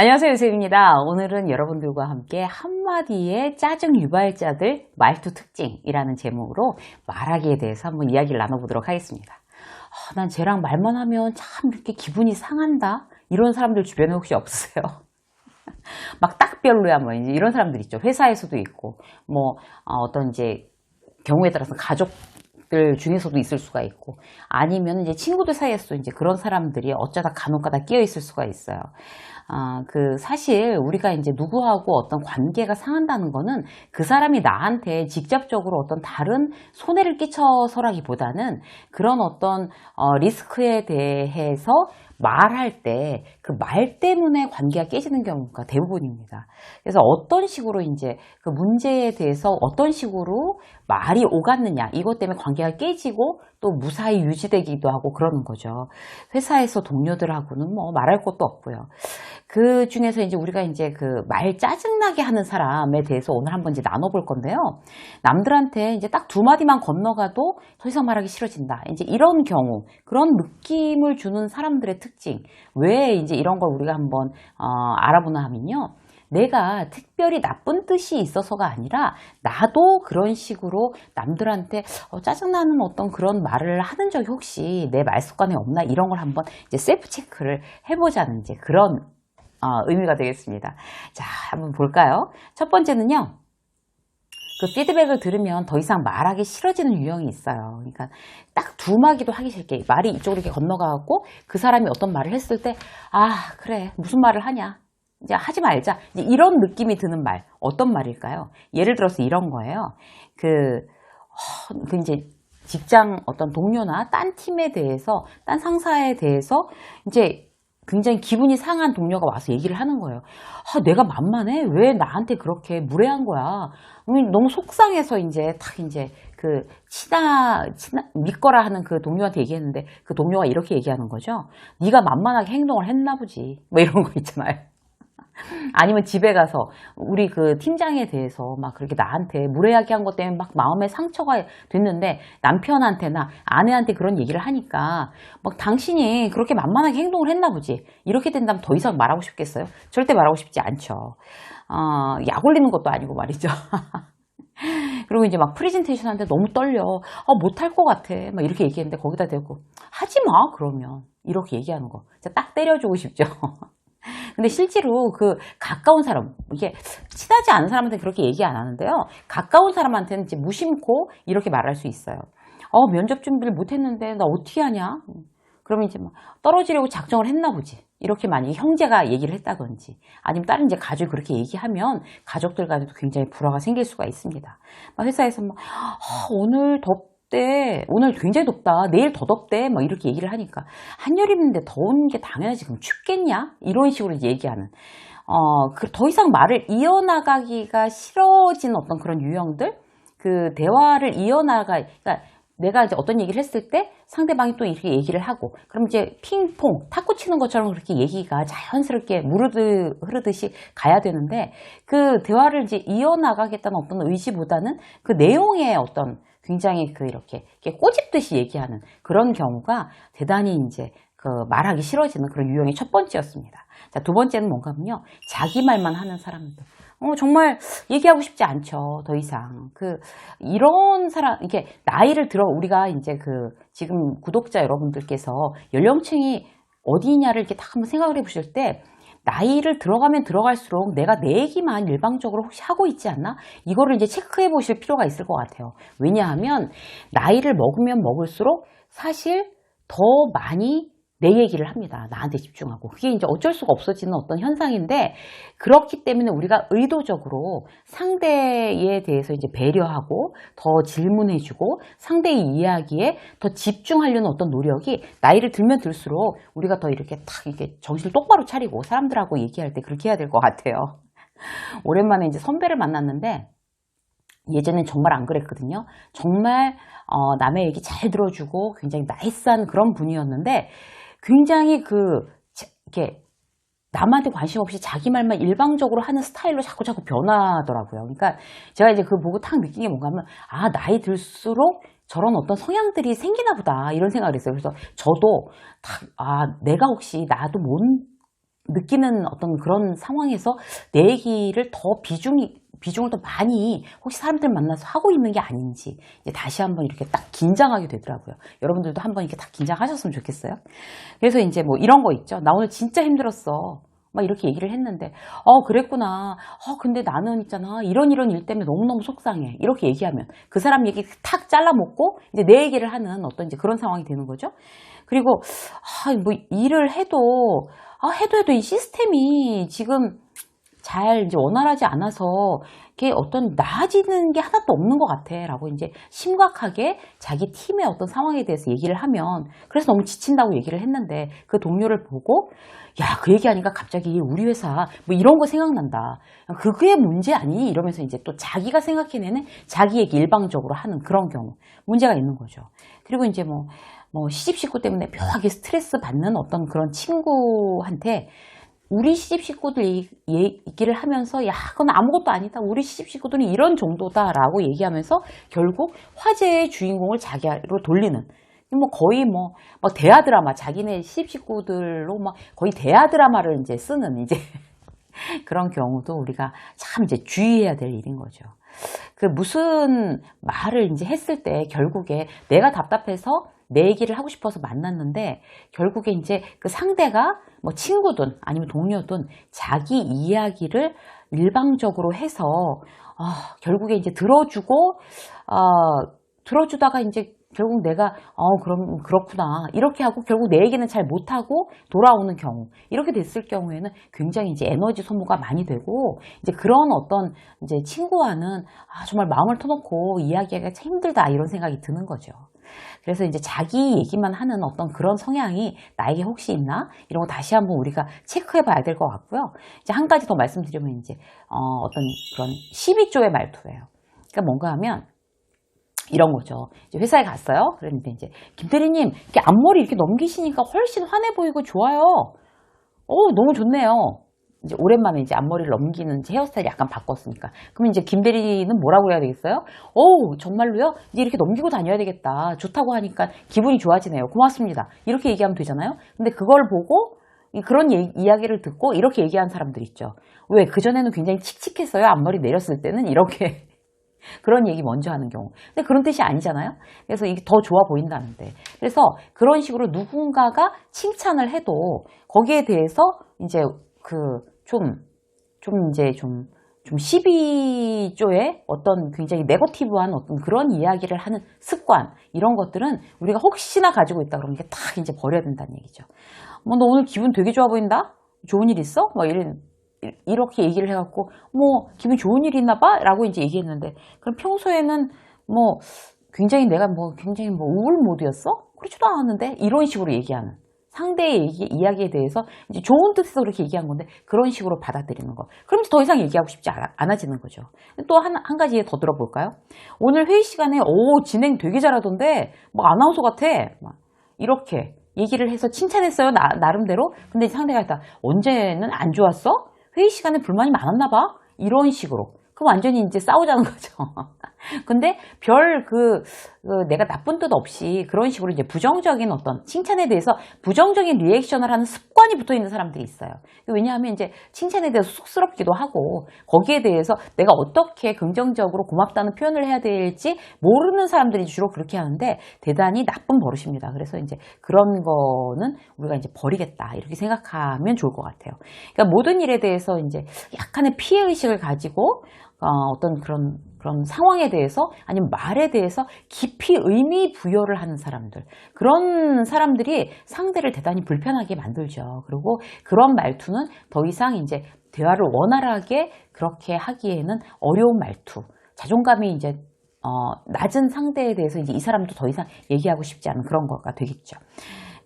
안녕하세요 유세입니다. 오늘은 여러분들과 함께 한마디의 짜증 유발자들 말투 특징이라는 제목으로 말하기에 대해서 한번 이야기를 나눠보도록 하겠습니다. 아, 난 쟤랑 말만 하면 참 이렇게 기분이 상한다 이런 사람들 주변에 혹시 없으세요? 막 딱 별로야 뭐 이제 이런 사람들 있죠. 회사에서도 있고 뭐 어, 떤 이제 경우에 따라서 가족 들 중에서도 있을 수가 있고 아니면 이제 친구들 사이에서도 이제 그런 사람들이 어쩌다 간혹가다 끼어 있을 수가 있어요. 아, 그 사실 우리가 이제 누구하고 어떤 관계가 상한다는 거는 그 사람이 나한테 직접적으로 어떤 다른 손해를 끼쳐서라기보다는 그런 어떤 어, 리스크에 대해서 말할 때 그 말 때문에 관계가 깨지는 경우가 대부분입니다. 그래서 어떤 식으로 이제 그 문제에 대해서 어떤 식으로 말이 오갔느냐 이것 때문에 관계가 깨지고 또 무사히 유지되기도 하고 그러는 거죠. 회사에서 동료들하고는 뭐 말할 것도 없고요. 그 중에서 이제 우리가 이제 그 말 짜증나게 하는 사람에 대해서 오늘 한번 이제 나눠볼 건데요. 남들한테 이제 딱 두 마디만 건너가도 더 이상 말하기 싫어진다. 이제 이런 경우, 그런 느낌을 주는 사람들의 특징. 왜 이제 이런 걸 우리가 한번, 어, 알아보나 하면요. 내가 특별히 나쁜 뜻이 있어서가 아니라 나도 그런 식으로 남들한테 어, 짜증나는 어떤 그런 말을 하는 적이 혹시 내 말 습관에 없나 이런 걸 한번 이제 셀프 체크를 해보자는 이제 그런 어, 의미가 되겠습니다. 자, 한번 볼까요? 첫 번째는요. 그 피드백을 들으면 더 이상 말하기 싫어지는 유형이 있어요. 그러니까 딱 두 마디도 하기 싫게 말이 이쪽으로 이렇게 건너가고 그 사람이 어떤 말을 했을 때, 아, 그래. 무슨 말을 하냐. 이제 하지 말자. 이제 이런 느낌이 드는 말. 어떤 말일까요? 예를 들어서 이런 거예요. 그, 어, 그 이제 직장 어떤 동료나 딴 팀에 대해서, 딴 상사에 대해서 이제 굉장히 기분이 상한 동료가 와서 얘기를 하는 거예요. 아, 내가 만만해? 왜 나한테 그렇게 무례한 거야? 음, 너무 속상해서 이제 딱 이제 그 친하, 친하 믿거라 하는 그 동료한테 얘기했는데 그 동료가 이렇게 얘기하는 거죠. 네가 만만하게 행동을 했나 보지. 뭐 이런 거 있잖아요. 아니면 집에 가서 우리 그 팀장에 대해서 막 그렇게 나한테 무례하게 한 것 때문에 막 마음에 상처가 됐는데 남편한테나 아내한테 그런 얘기를 하니까 막 당신이 그렇게 만만하게 행동을 했나 보지. 이렇게 된다면 더 이상 말하고 싶겠어요? 절대 말하고 싶지 않죠. 어, 약 올리는 것도 아니고 말이죠. 그리고 이제 막 프레젠테이션 하는데 너무 떨려. 아, 못할 것 같아. 막 이렇게 얘기했는데 거기다 대고 하지 마, 그러면. 이렇게 얘기하는 거. 딱 때려주고 싶죠. 근데 실제로 그 가까운 사람, 이게 친하지 않은 사람한테 그렇게 얘기 안 하는데요. 가까운 사람한테는 이제 무심코 이렇게 말할 수 있어요. 어, 면접 준비를 못 했는데 나 어떻게 하냐? 그러면 이제 막 떨어지려고 작정을 했나 보지. 이렇게 만약에 형제가 얘기를 했다든지 아니면 다른 이제 가족이 그렇게 얘기하면 가족들 간에도 굉장히 불화가 생길 수가 있습니다. 막 회사에서 막 아, 오늘 덥 대, 오늘 굉장히 덥다, 내일 더 덥대, 막 이렇게 얘기를 하니까 한여름인데 더운 게 당연하지 그럼 춥겠냐? 이런 식으로 얘기하는. 어, 그더 이상 말을 이어나가기가 싫어진 어떤 그런 유형들, 그 대화를 이어나가, 그러니까 내가 이제 어떤 얘기를 했을 때 상대방이 또 이렇게 얘기를 하고 그럼 이제 핑퐁 탁구 치는 것처럼 그렇게 얘기가 자연스럽게 무르드 흐르듯이 가야 되는데 그 대화를 이제 이어나가겠다는 어떤 의지보다는 그 내용의 어떤 굉장히 그 이렇게, 이렇게 꼬집듯이 얘기하는 그런 경우가 대단히 이제 그 말하기 싫어지는 그런 유형의 첫 번째였습니다. 자, 두 번째는 뭔가면요. 자기 말만 하는 사람들. 어, 정말 얘기하고 싶지 않죠. 더 이상. 그, 이런 사람, 이게 나이를 들어, 우리가 이제 그, 지금 구독자 여러분들께서 연령층이 어디냐를 이렇게 딱 한번 생각을 해 보실 때, 나이를 들어가면 들어갈수록 내가 내 얘기만 일방적으로 혹시 하고 있지 않나? 이거를 이제 체크해 보실 필요가 있을 것 같아요. 왜냐하면, 나이를 먹으면 먹을수록 사실 더 많이 내 얘기를 합니다. 나한테 집중하고. 그게 이제 어쩔 수가 없어지는 어떤 현상인데, 그렇기 때문에 우리가 의도적으로 상대에 대해서 이제 배려하고, 더 질문해주고, 상대의 이야기에 더 집중하려는 어떤 노력이 나이를 들면 들수록 우리가 더 이렇게 탁 이렇게 정신을 똑바로 차리고 사람들하고 얘기할 때 그렇게 해야 될 것 같아요. 오랜만에 이제 선배를 만났는데, 예전엔 정말 안 그랬거든요. 정말 어, 남의 얘기 잘 들어주고 굉장히 나이스한 그런 분이었는데 굉장히 그 이렇게 남한테 관심 없이 자기 말만 일방적으로 하는 스타일로 자꾸 자꾸 변하더라고요. 그러니까 제가 이제 그거 보고 탁 느낀 게 뭔가 하면 아 나이 들수록 저런 어떤 성향들이 생기나 보다 이런 생각을 했어요. 그래서 저도 탁 아 내가 혹시 나도 못 느끼는 어떤 그런 상황에서 내 얘기를 더 비중이 비중을 더 많이 혹시 사람들 만나서 하고 있는 게 아닌지 이제 다시 한번 이렇게 딱 긴장하게 되더라고요. 여러분들도 한번 이렇게 딱 긴장하셨으면 좋겠어요. 그래서 이제 뭐 이런 거 있죠. 나 오늘 진짜 힘들었어. 막 이렇게 얘기를 했는데, 어, 그랬구나. 어, 근데 나는 있잖아. 이런 이런 일 때문에 너무너무 속상해. 이렇게 얘기하면 그 사람 얘기 탁 잘라먹고 이제 내 얘기를 하는 어떤 이제 그런 상황이 되는 거죠. 그리고, 아, 뭐 일을 해도, 아, 해도 해도 이 시스템이 지금 잘 이제 원활하지 않아서 이게 어떤 나아지는 게 하나도 없는 것 같아. 라고 이제 심각하게 자기 팀의 어떤 상황에 대해서 얘기를 하면 그래서 너무 지친다고 얘기를 했는데 그 동료를 보고 야, 그 얘기하니까 갑자기 우리 회사 뭐 이런 거 생각난다. 그게 문제 아니? 이러면서 이제 또 자기가 생각해내는 자기 얘기 일방적으로 하는 그런 경우. 문제가 있는 거죠. 그리고 이제 뭐, 뭐 시집 식구 때문에 묘하게 스트레스 받는 어떤 그런 친구한테 우리 시집 식구들 얘기- 얘기를 하면서 야 그건 아무것도 아니다 우리 시집 식구들은 이런 정도다 라고 얘기하면서 결국 화제의 주인공을 자기로 돌리는 뭐 거의 뭐, 뭐 대하 드라마 자기네 시집 식구들로 막 거의 대하 드라마를 이제 쓰는 이제 그런 경우도 우리가 참 이제 주의해야 될 일인 거죠. 그 무슨 말을 이제 했을 때 결국에 내가 답답해서 내 얘기를 하고 싶어서 만났는데 결국에 이제 그 상대가 뭐 친구든 아니면 동료든 자기 이야기를 일방적으로 해서 아, 결국에 이제 들어주고 아, 들어주다가 이제 결국 내가 어 그럼 그렇구나 이렇게 하고 결국 내 얘기는 잘 못하고 돌아오는 경우 이렇게 됐을 경우에는 굉장히 이제 에너지 소모가 많이 되고 이제 그런 어떤 이제 친구와는 아, 정말 마음을 터놓고 이야기하기가 참 힘들다 이런 생각이 드는 거죠. 그래서 이제 자기 얘기만 하는 어떤 그런 성향이 나에게 혹시 있나 이런 거 다시 한번 우리가 체크해 봐야 될 것 같고요. 이제 한 가지 더 말씀드리면 이제 어, 어떤 그런 12조의 말투예요. 그러니까 뭔가 하면 이런 거죠. 회사에 갔어요. 그랬는데 이제 김대리님 이렇게 앞머리 이렇게 넘기시니까 훨씬 환해 보이고 좋아요. 어 너무 좋네요. 이제 오랜만에 이제 앞머리를 넘기는 헤어스타일 약간 바꿨으니까. 그럼 이제 김대리는 뭐라고 해야 되겠어요? 오 정말로요? 이제 이렇게 넘기고 다녀야 되겠다. 좋다고 하니까 기분이 좋아지네요. 고맙습니다. 이렇게 얘기하면 되잖아요. 근데 그걸 보고 이- 그런 얘기- 이야기를 듣고 이렇게 얘기한 사람들 있죠. 왜 그전에는 굉장히 칙칙했어요. 앞머리 내렸을 때는 이렇게 그런 얘기 먼저 하는 경우. 근데 그런 뜻이 아니잖아요. 그래서 이게 더 좋아 보인다는데. 그래서 그런 식으로 누군가가 칭찬을 해도 거기에 대해서 이제 그 좀, 좀 이제 좀, 좀 12조의 어떤 굉장히 네거티브한 어떤 그런 이야기를 하는 습관, 이런 것들은 우리가 혹시나 가지고 있다 그러면 이게 딱 이제 버려야 된다는 얘기죠. 뭐, 너 오늘 기분 되게 좋아 보인다? 좋은 일 있어? 뭐 이런, 이렇게 얘기를 해갖고, 뭐, 기분 좋은 일 있나 봐? 라고 이제 얘기했는데, 그럼 평소에는 뭐, 굉장히 내가 뭐, 굉장히 뭐, 우울 모드였어? 그렇지도 않았는데? 이런 식으로 얘기하는. 상대의 얘기, 이야기에 대해서 이제 좋은 뜻에서 그렇게 얘기한 건데, 그런 식으로 받아들이는 거. 그러면서 더 이상 얘기하고 싶지 않아, 않아지는 거죠. 또 한, 한 가지 더 들어볼까요? 오늘 회의 시간에, 오, 진행 되게 잘하던데, 막 아나운서 같아. 막 이렇게 얘기를 해서 칭찬했어요, 나, 나름대로. 근데 상대가 있다. 언제는 안 좋았어? 회의 시간에 불만이 많았나 봐? 이런 식으로. 그럼 완전히 이제 싸우자는 거죠. 근데 별 그, 그 내가 나쁜 뜻 없이 그런 식으로 이제 부정적인 어떤 칭찬에 대해서 부정적인 리액션을 하는 습관이 붙어 있는 사람들이 있어요. 왜냐하면 이제 칭찬에 대해서 쑥스럽기도 하고 거기에 대해서 내가 어떻게 긍정적으로 고맙다는 표현을 해야 될지 모르는 사람들이 주로 그렇게 하는데 대단히 나쁜 버릇입니다. 그래서 이제 그런 거는 우리가 이제 버리겠다 이렇게 생각하면 좋을 것 같아요. 그러니까 모든 일에 대해서 이제 약간의 피해 의식을 가지고 어, 어떤 그런 그런 상황에 대해서 아니면 말에 대해서 깊이 의미 부여를 하는 사람들 그런 사람들이 상대를 대단히 불편하게 만들죠. 그리고 그런 말투는 더 이상 이제 대화를 원활하게 그렇게 하기에는 어려운 말투, 자존감이 이제 어, 낮은 상대에 대해서 이제 이 사람도 더 이상 얘기하고 싶지 않은 그런 거가 되겠죠.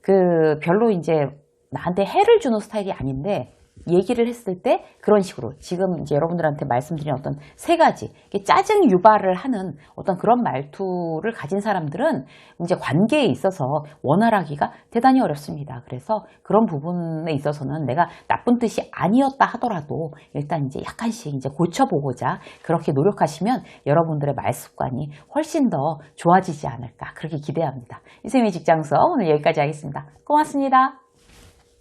그 별로 이제 나한테 해를 주는 스타일이 아닌데 얘기를 했을 때 그런 식으로 지금 이제 여러분들한테 말씀드린 어떤 세 가지 짜증 유발을 하는 어떤 그런 말투를 가진 사람들은 이제 관계에 있어서 원활하기가 대단히 어렵습니다. 그래서 그런 부분에 있어서는 내가 나쁜 뜻이 아니었다 하더라도 일단 이제 약간씩 이제 고쳐보고자 그렇게 노력하시면 여러분들의 말 습관이 훨씬 더 좋아지지 않을까 그렇게 기대합니다. 이세미 직장서 오늘 여기까지 하겠습니다. 고맙습니다.